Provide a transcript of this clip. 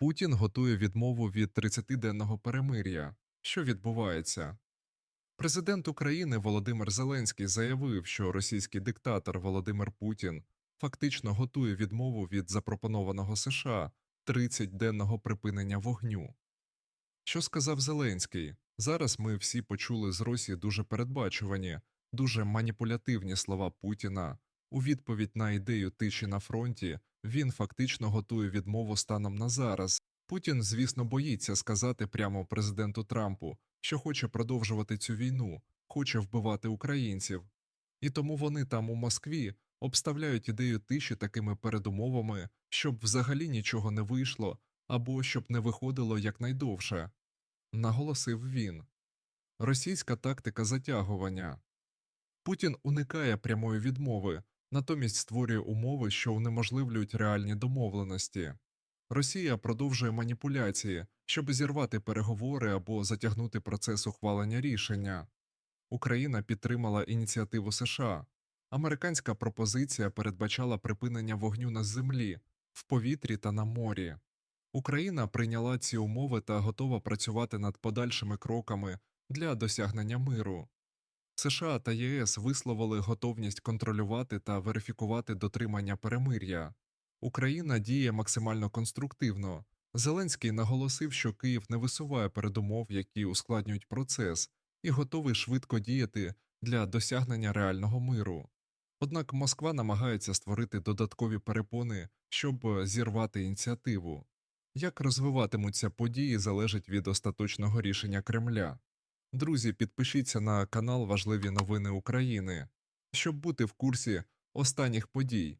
Путін готує відмову від 30-денного перемир'я. Що відбувається? Президент України Володимир Зеленський заявив, що російський диктатор Володимир Путін фактично готує відмову від запропонованого США 30-денного припинення вогню. Що сказав Зеленський? Зараз ми всі почули з Росії дуже передбачувані, дуже маніпулятивні слова Путіна. У відповідь на ідею тиші на фронті він фактично готує відмову станом на зараз. Путін, звісно, боїться сказати прямо президенту Трампу, що хоче продовжувати цю війну, хоче вбивати українців. І тому вони там у Москві обставляють ідею тиші такими передумовами, щоб взагалі нічого не вийшло або щоб не виходило якнайдовше, наголосив він. Російська тактика затягування. Путін уникає прямої відмови, натомість створює умови, що унеможливлюють реальні домовленості. Росія продовжує маніпуляції, щоб зірвати переговори або затягнути процес ухвалення рішення. Україна підтримала ініціативу США. Американська пропозиція передбачала припинення вогню на землі, в повітрі та на морі. Україна прийняла ці умови та готова працювати над подальшими кроками для досягнення миру. США та ЄС висловили готовність контролювати та верифікувати дотримання перемир'я. Україна діє максимально конструктивно. Зеленський наголосив, що Київ не висуває передумов, які ускладнюють процес, і готовий швидко діяти для досягнення реального миру. Однак Москва намагається створити додаткові перепони, щоб зірвати ініціативу. Як розвиватимуться події, залежить від остаточного рішення Кремля. Друзі, підпишіться на канал Важливі новини України, щоб бути в курсі останніх подій.